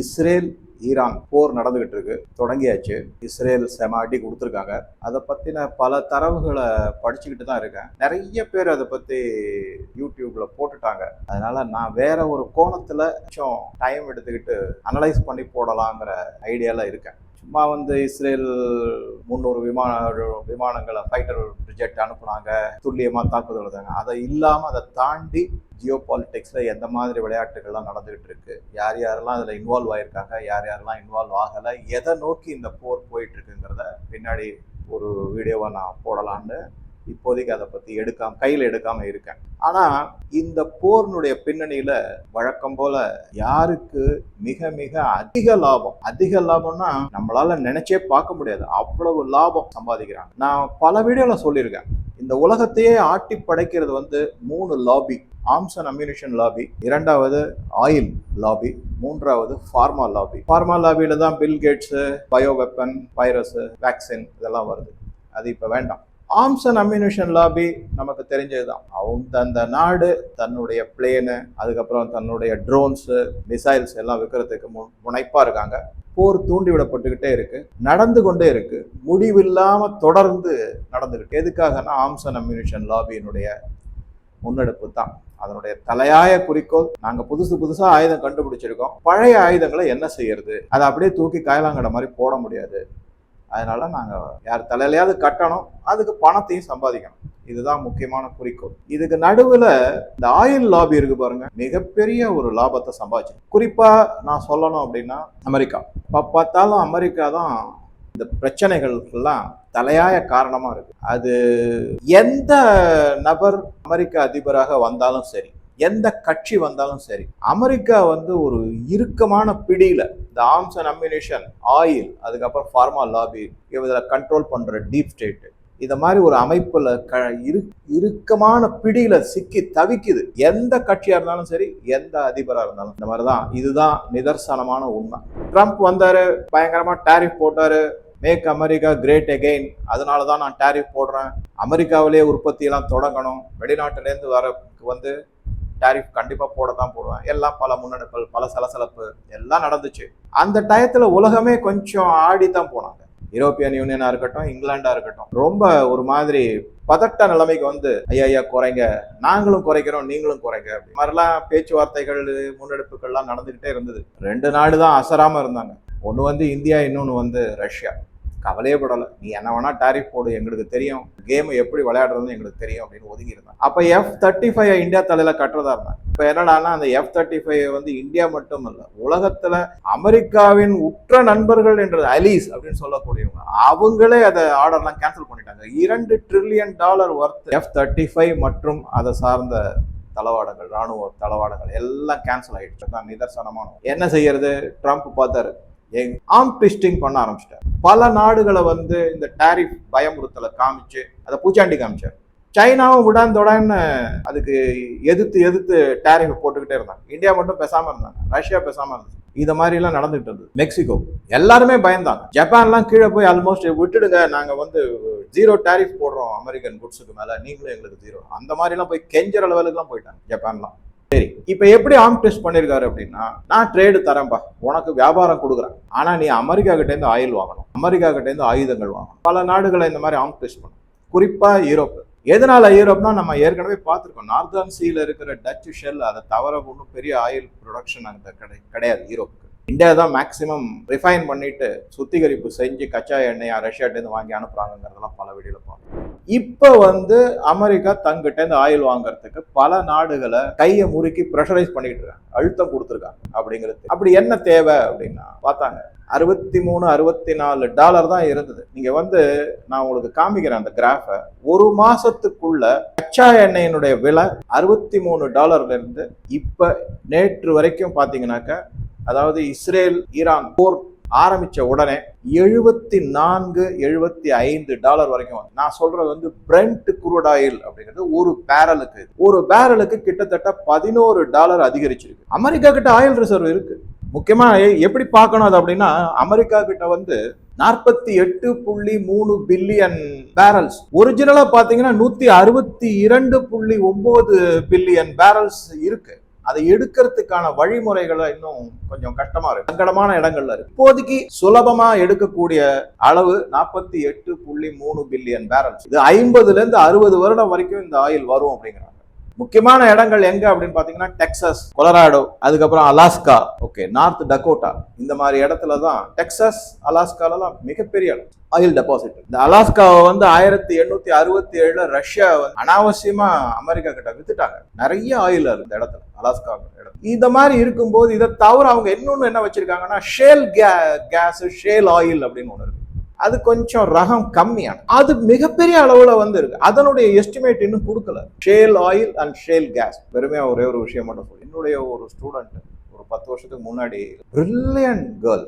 Israel Iran போர் நடந்துகிட்டு இருக்கு தொடங்கியாச்சு. இஸ்ரேல் செம அடி கொடுத்துருக்காங்க. அதை பற்றின பல தரவுகளை படிச்சுக்கிட்டு தான் இருக்கேன். நிறைய பேர் அதை பற்றி யூடியூப்ல போட்டுட்டாங்க. அதனால நான் வேற ஒரு கோணத்தில் கொஞ்சம் டைம் எடுத்துக்கிட்டு அனலைஸ் பண்ணி போடலாங்கிற ஐடியாலாம் இருக்கேன். சும்மா வந்து இஸ்ரேல் முந்நூறு விமான விமானங்களை ஃபைட்டர் ஜெட் அனுப்புனாங்க. துல்லியமாக தாக்குதல் நடந்தாங்க அதை இல்லாமல் அதை தாண்டி ஜியோ பாலிடிக்ஸில் எந்த மாதிரி விளையாட்டுகள்லாம் நடந்துகிட்டு இருக்கு யார் யாரெல்லாம் அதில் இன்வால்வ் ஆயிருக்காங்க? யார் யாரெல்லாம் இன்வால்வ் ஆகலை? எதை நோக்கி இந்த போர் போயிட்டு இருக்குங்கிறத பின்னாடி ஒரு வீடியோவை நான் போடலான்னு இப்போதைக்கு அதை பற்றி எடுக்காம கையில் எடுக்காமல் இருக்கேன். ஆனால் இந்த போர்னுடைய பின்னணியில் வழக்கம் போல யாருக்கு மிக மிக அதிக லாபம் அதிக லாபம்னா நம்மளால நினைச்சே பார்க்க முடியாது. அவ்வளவு லாபம் சம்பாதிக்கிறாங்க. நான் பல வீடியோவில் சொல்லியிருக்கேன். இந்த உலகத்தையே ஆட்டி படைக்கிறது வந்து மூணு lobby arms and ammunition lobby இரண்டாவது ஆயில் லாபி மூன்றாவது ஃபார்மா லாபி ஃபார்மா லாபியில தான் Bill Gates bio weapon virus vaccine இதெல்லாம் வருது. அது இப்போ வேண்டாம். ஆர்ம்ஸ் அண்ட் அம்யூனிஷன் லாபி நமக்கு தெரிஞ்சது தான் அவங்க அந்த நாடு தன்னுடைய பிளேனு அதுக்கப்புறம் தன்னுடைய ட்ரோன்ஸு மிசைல்ஸ் எல்லாம் விற்கிறதுக்கு மு முனைப்பாக இருக்காங்க. போர் தூண்டி விடப்பட்டுக்கிட்டே இருக்கு. நடந்து கொண்டே இருக்கு. முடிவில்லாம தொடர்ந்து நடந்துகிட்டு எதுக்காகனா ஆர்ம்ஸ் அண்ட் அம்யூனிஷன் லாபியினுடைய முன்னெடுப்பு தான். அதனுடைய தலையாய குறிக்கோள் நாங்க புதுசு புதுசா ஆயுதம் கண்டுபிடிச்சிருக்கோம். பழைய ஆயுதங்களை என்ன செய்யறது? அதை அப்படியே தூக்கி காயலாங்கிற மாதிரி போட முடியாது. அதனால நாங்க யார் தலையிலையாவது கட்டணும் அதுக்கு பணத்தையும் சம்பாதிக்கணும். இதுதான் முக்கியமான குறிக்கோள். இதுக்கு நடுவில் இந்த ஆயில் லாபி இருக்கு பாருங்க. மிகப்பெரிய ஒரு லாபத்தை சம்பாதிச்சு குறிப்பா நான் சொல்லணும் அப்படின்னா அமெரிக்கா. இப்போ பார்த்தாலும் அமெரிக்கா தான் இந்த பிரச்சனைகளுக்கெல்லாம் தலையாய காரணமாக இருக்கு. அது எந்த நபர் அமெரிக்க அதிபராக வந்தாலும் சரி எந்த கட்சி வந்தாலும் சரி அமெரிக்கா வந்து ஒரு இறுக்கமான பிடியில இந்த ஆர்ம்ஸ் அண்ட் அம்யூனிஷன் ஆயில் அதுக்கப்புறம் ஃபார்மா லாபி இதில் கண்ட்ரோல் பண்ற டீப் ஸ்டேட் இந்த மாதிரி ஒரு அமைப்புல க இரு இறுக்கமான பிடியில சிக்கி தவிக்குது. எந்த கட்சியா இருந்தாலும் சரி எந்த அதிபரா இருந்தாலும் இந்த மாதிரிதான் இதுதான் நிதர்சனமான உண்மை. ட்ரம்ப் வந்தாரு பயங்கரமா டேரிஃப் போட்டாரு மேக் அமெரிக்கா கிரேட் அகெயின் அதனால தான் நான் டாரிஃப் போடுறேன். அமெரிக்காவிலேயே உற்பத்தியெல்லாம் தொடங்கணும். வெளிநாட்டிலேருந்து வர வந்து டாரிஃப் கண்டிப்பாக போட தான் போடுவேன். எல்லாம் பல முன்னெடுப்புகள் பல சலசலப்பு எல்லாம் நடந்துச்சு. அந்த டயத்தில் உலகமே கொஞ்சம் ஆடி தான் போனாங்க. யூரோப்பியன் யூனியனாக இருக்கட்டும் இங்கிலாண்டாக இருக்கட்டும். ரொம்ப ஒரு மாதிரி பதட்ட நிலைமைக்கு வந்து ஐயா ஐயா குறைங்க. நாங்களும் குறைக்கிறோம் நீங்களும் குறைங்க. அப்படி மாதிரிலாம் பேச்சுவார்த்தைகள் முன்னெடுப்புகள்லாம் நடந்துக்கிட்டே இருந்தது. ரெண்டு நாடு தான் அசராமல் இருந்தாங்க. ஒன்று வந்து இந்தியா இன்னொன்று வந்து ரஷ்யா. கவலையே படலை. நீ என்ன வேணா டாரிஃப் போடு எங்களுக்கு தெரியும். கேம் எப்படி விளையாடுறதுன்னு எங்களுக்கு தெரியும் அப்படின்னு ஒதுங்கி இருந்தான் அப்போ எஃப் தேர்ட்டி ஃபைவ் இந்தியா தலையில கட்டுறதா இருந்தாங்க. இப்போ என்னடானா அந்த எஃப் தேர்ட்டி ஃபைவ் வந்து இந்தியா மட்டும் இல்லை உலகத்துல அமெரிக்காவின் உற்ற நண்பர்கள் என்ற அலீஸ் அப்படின்னு சொல்லக்கூடியவங்க அவங்களே அதை ஆர்டர்லாம் கேன்சல் பண்ணிட்டாங்க. இரண்டு trillion dollar worth F thirty five மற்றும் அதை சார்ந்த தளவாடங்கள் ராணுவ தளவாடங்கள் எல்லாம் கேன்சல் ஆயிடுச்சு. தான் நிதர்சனமான என்ன செய்யறது? ட்ரம்ப் பார்த்தாரு. ஆம் ட்விஸ்டிங் பண்ண ஆரம்பிச்சிட்டார். பல நாடுகளை வந்து இந்த டாரிஃப் பயமுறுத்தலை காமிச்சு அதை பூச்சாண்டி காமிச்சார். சைனாவும் விடாந்தோடன்னு அதுக்கு எதிர்த்து எதிர்த்து டாரிஃப் போட்டுக்கிட்டே இருந்தாங்க. இந்தியா மட்டும் பேசாமல் இருந்தாங்க. ரஷ்யா பேசாமல் இருந்துச்சு. இத மாதிரிலாம் நடந்துகிட்டு இருந்தது. மெக்சிகோ. எல்லாருமே பயந்தாங்க. ஜப்பான்லாம் கீழே போய் ஆல்மோஸ்ட் விட்டுடுங்க நாங்கள் வந்து ஜீரோ டாரிஃப் போடுறோம் அமெரிக்கன் குட்ஸுக்கு மேலே. நீங்களும் எங்களுக்கு ஜீரோ அந்த மாதிரிலாம் போய் கெஞ்சற லெவலுக்குலாம் போயிட்டாங்க. ஜப்பான்லாம். சரி இப்போ எப்படி ஆம் டெஸ்ட் பண்ணியிருக்காரு அப்படின்னா நான் ட்ரேடு தரேன்பா உனக்கு வியாபாரம் கொடுக்குறேன். ஆனா நீ அமெரிக்கா கிட்டேருந்து ஆயில் வாங்கணும். அமெரிக்கா கிட்டேருந்து ஆயுதங்கள் வாங்கணும். பல நாடுகளை இந்த மாதிரி ஆம் டெஸ்ட் பண்ணும். குறிப்பாக யூரோப் எதனால யூரோப்னா நம்ம ஏற்கனவே பார்த்துருக்கோம். நார்தர்ன் சீல இருக்கிற டச்சு ஷெல் அதை தவிர ஒன்றும் பெரிய ஆயில் ப்ரொடக்ஷன் அங்கே கிடை கிடையாது யூரோப்புக்கு. இந்தியா தான் மேக்ஸிமம் ரிஃபைன் பண்ணிட்டு சுத்திகரிப்பு செஞ்சு கச்சா எண்ணெயை ரஷ்யாட்டேருந்து வாங்கி அனுப்புறாங்கிறதெல்லாம் பல வீடியோவில் பார்ப்போம். இப்போ வந்து அமெரிக்கா தங்கிட்டேருந்து ஆயில் வாங்குறதுக்கு பல நாடுகளை கையை முறுக்கி ப்ரெஷரைஸ் பண்ணிட்டு இருக்காங்க. அழுத்தம் கொடுத்துருக்காங்க அப்படிங்கிறது. அப்படி என்ன தேவை அப்படின்னா பார்த்தாங்க. அறுபத்தி மூணு அறுபத்தி நாலு டாலர் தான் இருந்தது. நீங்க வந்து நான் உங்களுக்கு காமிக்கிறேன் அந்த கிராஃபை ஒரு மாசத்துக்குள்ள கச்சா எண்ணெயினுடைய விலை அறுபத்தி மூணு டாலர்ல இருந்து இப்ப நேற்று வரைக்கும் பாத்தீங்கன்னாக்க அதாவது இஸ்ரேல் ஈரான் போர் ஆரம்பிச்ச உடனே எழுபத்தி நான்கு எழுபத்தி ஐந்து டாலர் வரைக்கும் நான் சொல்றது வந்து பிரெண்ட் குரூட் ஆயில் அப்படிங்கிறது ஒரு பேரலுக்கு ஒரு பேரலுக்கு கிட்டத்தட்ட பதினோரு டாலர் அதிகரிச்சிருக்கு. அமெரிக்கா கிட்ட ஆயில் ரிசர்வ் இருக்கு. முக்கியமா எப்படி பார்க்கணும் அது அப்படின்னா அமெரிக்கா கிட்ட வந்து நாற்பத்தி எட்டு புள்ளி மூணு பில்லியன் பேரல்ஸ் ஒரிஜினலா பாத்தீங்கன்னா நூத்தி அறுபத்தி இரண்டு புள்ளி ஒன்பது பில்லியன் பேரல்ஸ் இருக்கு. அதை எடுக்கிறதுக்கான வழிமுறைகளை இன்னும் கொஞ்சம் கஷ்டமா இருக்கு. சங்கடமான இடங்கள்ல இருக்கு. இப்போதைக்கு சுலபமா எடுக்கக்கூடிய அளவு நாற்பத்தி எட்டு புள்ளி மூணு பில்லியன் பேரல்ஸ் இது ஐம்பதுல இருந்து அறுபது வருடம் வரைக்கும் இந்த ஆயில் வரும் அப்படிங்கிறாங்க. முக்கியமான இடங்கள் எங்க அப்படின்னு பாத்தீங்கன்னா டெக்சஸ் கொலராடோ அதுக்கப்புறம் அலாஸ்கா ஓகே நார்த் டக்கோட்டா இந்த மாதிரி இடத்துல தான் டெக்சஸ் அலாஸ்காலலாம் மிகப்பெரிய இடம். Oil deposit. இந்த அலாஸ்காவை வந்து ஆயிரத்தி எண்ணூத்தி அறுபத்தி ஏழுல ரஷ்யா வந்து அனாவசியமா அமெரிக்கா கிட்ட வித்துட்டாங்க. நிறைய ஆயில் இருக்கு இந்த இடத்துல அலாஸ்கா இடம். இந்த மாதிரி இருக்கும்போது இதை தவிர அவங்க இன்னொன்னு என்ன வச்சிருக்காங்கன்னா ஷேல் கேஸ் ஷேல் ஆயில் அப்படின்னு ஒன்று இருக்கு. அது கொஞ்சம் ரகம் கம்மியான அது மிகப்பெரிய அளவுல வந்து இருக்கு அதனுடைய எஸ்டிமேட் இன்னும் கொடுக்கல. Shale oil and shale gas பெருமையா ஒரே ஒரு விஷயம் மட்டும் சொல்லு. என்னுடைய ஒரு ஸ்டூடெண்ட் ஒரு பத்து வருஷத்துக்கு முன்னாடி பிரில்லியன்ட் கேர்ள்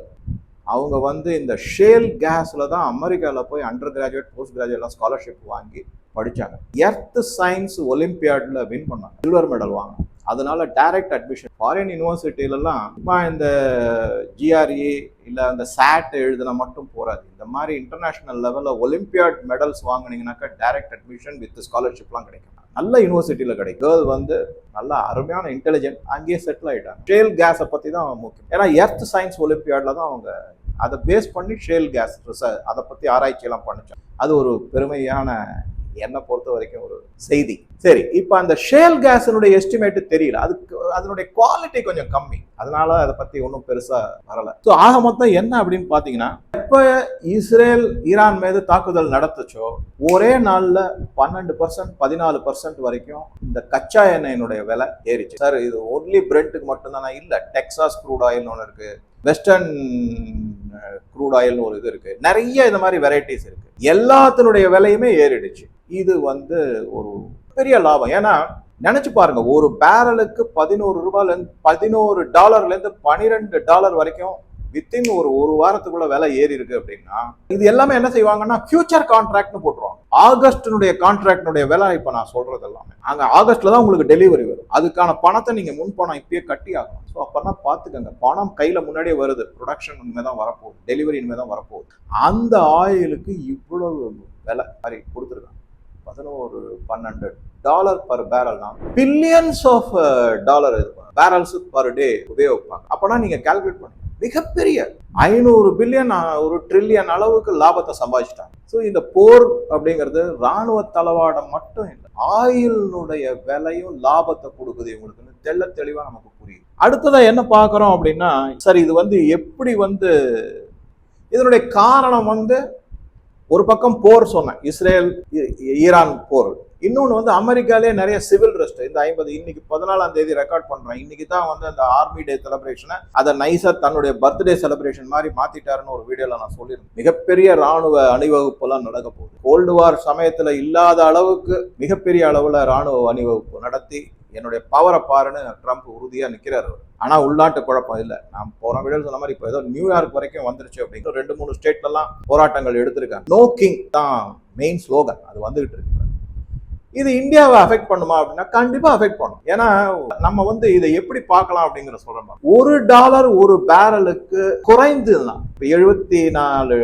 அவங்க வந்து இந்த ஷேல் கேஸில் தான் அமெரிக்காவில் போய் அண்டர் கிராஜுவேட் போஸ்ட் கிராஜுவேட்லாம் ஸ்காலர்ஷிப் வாங்கி படித்தாங்க எர்த் சயின்ஸ் ஒலிம்பியாடில் வின் பண்ணாங்க. சில்வர் மெடல் வாங்க அதனால டைரக்ட் அட்மிஷன் ஃபாரின் யூனிவர்சிட்டிலலாம் சும்மா இந்த ஜிஆர்இ இல்லை அந்த சாட் எழுதுனா மட்டும் போகாது இந்த மாதிரி இன்டர்நேஷனல் லெவலில் ஒலிம்பியாட் மெடல்ஸ் வாங்குனீங்கன்னாக்கா டைரக்ட் அட்மிஷன் வித் ஸ்காலர்ஷிப்லாம் கிடைக்கும். நல்ல யூனிவர்சிட்டியில் கிடைக்கும். கேர்ள் வந்து நல்லா அருமையான இன்டெலிஜென்ட் அங்கேயே செட்டில் ஆகிட்டாங்க ஷேல் கேஸை பற்றி தான் முக்கியம். ஏன்னா எர்த் சயின்ஸ் ஒலிம்பியாடில் தான் அவங்க அதை பேஸ் பண்ணி ஷேல் கேஸ் அதை பற்றி ஆராய்ச்சியெல்லாம் பண்ணிச்சோம் அது ஒரு பெருமையான என்னை பொறுத்த வரைக்கும் ஒரு செய்தி. சரி இப்போ அந்த ஷேல் கேஸினுடைய எஸ்டிமேட் தெரியல. அதுக்கு அதனுடைய குவாலிட்டி கொஞ்சம் கம்மி. அதனால அதை பத்தி ஒன்றும் பெருசா வரல. ஸோ ஆக மொத்தம் என்ன அப்படின்னு பார்த்தீங்கன்னா எப்போ இஸ்ரேல் ஈரான் மீது தாக்குதல் நடத்துச்சோ ஒரே நாளில் பன்னெண்டு பர்சன்ட் பதினாலு பர்சன்ட் வரைக்கும் இந்த கச்சா எண்ணெயினுடைய விலை ஏறிச்சு. சார் இது ஒன்லி பிரெட்டுக்கு மட்டும்தானா? இல்லை டெக்ஸாஸ் க்ரூட் ஆயில்னு ஒன்று இருக்குது வெஸ்டர்ன் க்ரூட் ஆயில்னு ஒரு இது இருக்குது நிறைய இந்த மாதிரி வெரைட்டிஸ் இருக்குது எல்லாத்தினுடைய விலையுமே ஏறிடுச்சு. இது வந்து ஒரு பெரிய லாபம். ஏன்னா நினைச்சு பாருங்க ஒரு பேரலுக்கு பதினோரு ரூபாயிலேருந்து பதினோரு டாலர்லேருந்து பனிரெண்டு டாலர் வரைக்கும் வித்தின் ஒரு ஒரு வாரத்துக்குள்ள விலை ஏறி இருக்கு அப்படின்னா இது எல்லாமே என்ன செய்வாங்கன்னா ஃபியூச்சர் கான்ட்ராக்ட்னு போட்டுருவாங்க. ஆகஸ்டினுடைய கான்ட்ராக்டினுடைய விலை இப்போ நான் சொல்றது எல்லாமே. அங்கே ஆகஸ்ட்ல தான் உங்களுக்கு டெலிவரி வரும். அதுக்கான பணத்தை நீங்க முன்பணம் இப்பயே கட்டி ஆகணும். ஸோ அப்பனா பார்த்துக்கங்க பணம் கையில முன்னாடியே வருது. ப்ரொடக்ஷன் உண்மை தான் வரப்போகுது. டெலிவரி உண்மை தான் வரப்போகுது. அந்த ஆயிலுக்கு இவ்வளவு விலை மாதிரி கொடுத்துருக்காங்க. பதினோரு பன்னெண்டு dollar per பேரல்னா billions of dollar barrels per day உபயோகிப்பாங்க. அப்போனா நீங்க கால்குலேட் பண்ணுங்க. மிகப்பெரிய ஐநூறு பில்லியன் ஒரு ட்ரில்லியன் அளவுக்கு லாபத்தை சம்பாதிச்சிட்டாங்க. ஸோ இந்த போர் அப்படிங்கிறது ராணுவ தளவாடம் மட்டும் இல்லை ஆயிலினுடைய விலையும் லாபத்தை கொடுக்குது இவங்களுக்குன்னு தெள்ள தெளிவாக நமக்கு புரியுது. அடுத்ததாக என்ன பார்க்குறோம் அப்படின்னா சார் இது வந்து எப்படி வந்து இதனுடைய காரணம் வந்து ஒரு பக்கம் போர் சொன்னேன். இஸ்ரேல் ஈரான் போர். இன்னொன்று வந்து அமெரிக்காலே நிறைய சிவில் ரெஸ்ட். இந்த ஐம்பது இன்னைக்கு பதினாலாம் தேதி ரெக்கார்ட் பண்ணுறோம் இன்னைக்கு தான் வந்து அந்த ஆர்மி டே செலிப்ரேஷனை அதை நைஸாக தன்னுடைய பர்த்டே செலிப்ரேஷன் மாதிரி மாற்றிட்டாருன்னு ஒரு வீடியோவில் நான் சொல்லியிருந்தேன். மிகப்பெரிய ராணுவ அணிவகுப்புலாம் நடக்க போகுது. கோல்டு வார் சமயத்தில் இல்லாத அளவுக்கு மிகப்பெரிய அளவில் ராணுவ அணிவகுப்பு நடத்தி என்னுடைய பவரை பாருன்னு ட்ரம்ப் உறுதியாக நிற்கிறார் ஆனால் உள்நாட்டு குழப்பம் இல்லை. நான் போன வீடியோ சொன்ன மாதிரி இப்போ ஏதோ நியூயார்க் வரைக்கும் வந்துருச்சு அப்படின்னு ரெண்டு மூணு ஸ்டேட்லலாம் போராட்டங்கள் எடுத்திருக்காங்க. நோ கிங் தான் மெயின் ஸ்லோகன் அது வந்துகிட்டு இருக்கு. இது இந்தியாவை அஃபெக்ட் பண்ணுமா அப்படின்னா கண்டிப்பா அஃபெக்ட் பண்ணும். ஏன்னா நம்ம வந்து இதை எப்படி பார்க்கலாம் அப்படிங்கிற சொல்றோம் ஒரு டாலர் ஒரு பேரலுக்கு குறைந்ததுன்னா இப்போ எழுபத்தி நாலு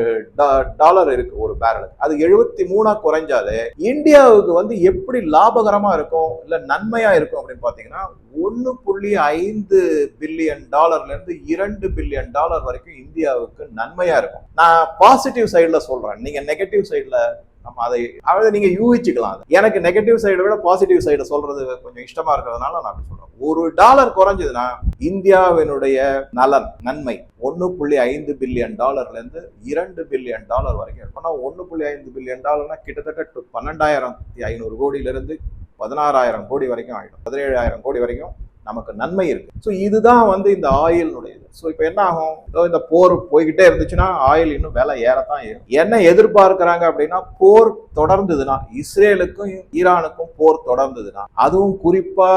டாலர் இருக்கு ஒரு பேரலுக்கு அது எழுபத்தி மூணா குறைஞ்சாலே இந்தியாவுக்கு வந்து எப்படி லாபகரமா இருக்கும் இல்ல நன்மையா இருக்கும் அப்படின்னு பாத்தீங்கன்னா ஒன்னு புள்ளி ஐந்து பில்லியன் டாலர்ல இருந்து இரண்டு பில்லியன் டாலர் வரைக்கும் இந்தியாவுக்கு நன்மையா இருக்கும். நான் பாசிட்டிவ் சைடில் சொல்றேன். நீங்க நெகட்டிவ் சைடில் நம்ம அதை அதாவது நீங்க யூகிச்சுக்கலாம் எனக்கு நெகட்டிவ் சைடை விட பாசிட்டிவ் சைடை சொல்றது கொஞ்சம் இஷ்டமா இருக்கிறதுனால நான் அப்படி சொல்றேன். ஒரு டாலர் குறைஞ்சதுன்னா இந்தியாவினுடைய நலன் நன்மை ஒன்னு புள்ளி ஐந்து பில்லியன் டாலர்ல இருந்து இரண்டு பில்லியன் டாலர் வரைக்கும் இருக்கும். ஒன்னு புள்ளி ஐந்து பில்லியன் டாலர்னா கிட்டத்தட்ட பன்னெண்டாயிரத்தி ஐநூறு கோடியிலிருந்து பதினாறாயிரம் கோடி வரைக்கும் ஆகிடும் பதினேழாயிரம் கோடி வரைக்கும் நமக்கு நன்மை இருக்கு. ஸோ இதுதான் வந்து இந்த ஆயில்னுடைய இது ஸோ இப்போ என்ன ஆகும்? ஏதோ இந்த போர் போய்கிட்டே இருந்துச்சுன்னா ஆயில் இன்னும் விலை ஏறத்தான் ஏறும். என்ன எதிர்பார்க்கிறாங்க அப்படின்னா போர் தொடர்ந்ததுன்னா இஸ்ரேலுக்கும் ஈரானுக்கும் போர் தொடர்ந்ததுன்னா அதுவும் குறிப்பா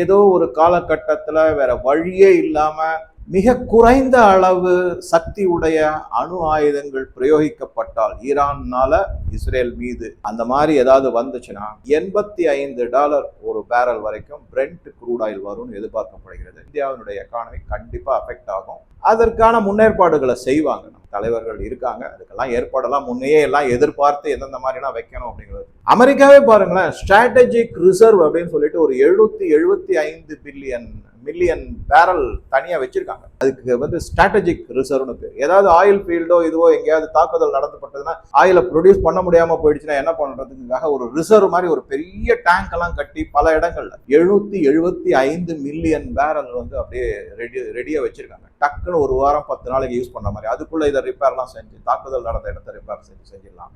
ஏதோ ஒரு காலகட்டத்தில் வேற வழியே இல்லாமல் மிக குறைந்த அளவு சக்தி உடைய அணு ஆயுதங்கள் பிரயோகிக்கப்பட்டால் ஈரான்னால இஸ்ரேல் மீது அந்த மாதிரி ஏதாவது வந்துச்சுன்னா எண்பத்தி ஐந்து டாலர் ஒரு பேரல் வரைக்கும் பிரெண்ட் குரூட் ஆயில் வரும்னு எதிர்பார்க்கப்படுகிறது. இந்தியாவினுடைய எக்கானமி கண்டிப்பா அஃபெக்ட் ஆகும். அதற்கான முன்னேற்பாடுகளை செய்வாங்க. நம்ம தலைவர்கள் இருக்காங்க. அதுக்கெல்லாம் ஏற்பாடெல்லாம் முன்னையே எல்லாம் எதிர்பார்த்து எந்தெந்த மாதிரிலாம் வைக்கணும் அப்படிங்கிறது. அமெரிக்காவே பாருங்களேன் ஸ்ட்ராட்டஜிக் ரிசர்வ் அப்படின்னு சொல்லிட்டு ஒரு எழுநூத்தி எழுபத்தி ஐந்து பில்லியன் மில்லியன் பேரல் தனியாக வச்சுருக்காங்க. அதுக்கு வந்து ஸ்ட்ராட்டஜிக் ரிசர்வ்னு பேர். ஏதாவது ஆயில் ஃபீல்டோ இதுவோ எங்கேயாவது தாக்குதல் நடந்துப்பட்டதுன்னா ஆயிலை ப்ரொடியூஸ் பண்ண முடியாமல் போயிடுச்சுன்னா என்ன பண்ணுறதுக்காக ஒரு ரிசர்வ் மாதிரி ஒரு பெரிய டேங்க் எல்லாம் கட்டி பல இடங்கள்ல எழுநூத்தி எழுபத்தி ஐந்து மில்லியன் பேரல் வந்து அப்படியே ரெடி ரெடியாக வச்சுருக்காங்க. டக்குன்னு ஒரு வாரம் பத்து நாளைக்கு யூஸ் பண்ண மாதிரி. அதுக்குள்ளே இதை ரிப்பேர்லாம் செஞ்சு தாக்குதல் நடந்த இடத்த ரிப்பேர் செஞ்சு செஞ்சிடலாம்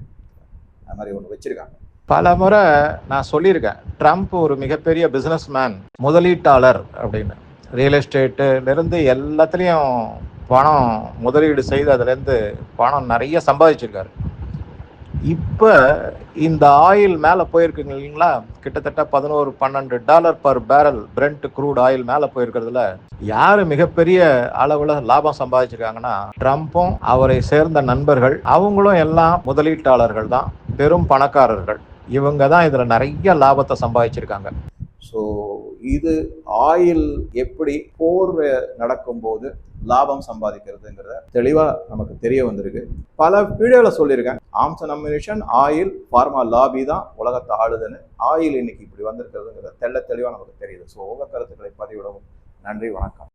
அது மாதிரி ஒன்று வச்சுருக்காங்க. பல முறை நான் சொல்லியிருக்கேன் ட்ரம்ப் ஒரு மிகப்பெரிய பிஸ்னஸ் மேன் முதலீட்டாளர் அப்படின்னு. ரியல் எஸ்டேட்டுலேருந்து எல்லாத்துலேயும் பணம் முதலீடு செய்து அதுலேருந்து பணம் நிறைய சம்பாதிச்சிருக்காரு. இப்போ இந்த ஆயில் மேலே போயிருக்குங்க இல்லைங்களா? கிட்டத்தட்ட பதினோரு பன்னெண்டு dollar per barrel Brent crude oil மேலே போயிருக்கிறதுல யார் மிகப்பெரிய அளவில் லாபம் சம்பாதிச்சிருக்காங்கன்னா ட்ரம்ப்பும் அவரை சேர்ந்த நண்பர்கள் அவங்களும் எல்லாம் முதலீட்டாளர்கள் தான் பெரும் பணக்காரர்கள். இவங்க தான் இதில் நிறைய லாபத்தை சம்பாதிச்சிருக்காங்க. ஸோ இது ஆயில் எப்படி போர் நடக்கும்போது லாபம் சம்பாதிக்கிறதுங்கிறத தெளிவாக நமக்கு தெரிய வந்திருக்கு. பல வீடியோவில் சொல்லியிருக்கேன். Arms ammunition oil pharma lobby தான் உலகத்தை ஆளுதுன்னு. ஆயில் இன்னைக்கு இப்படி வந்திருக்கிறதுங்கிறத தெள்ள தெளிவாக நமக்கு தெரியுது. ஸோ உங்கள் கருத்துக்களை பதிவிடவும். நன்றி வணக்கம்.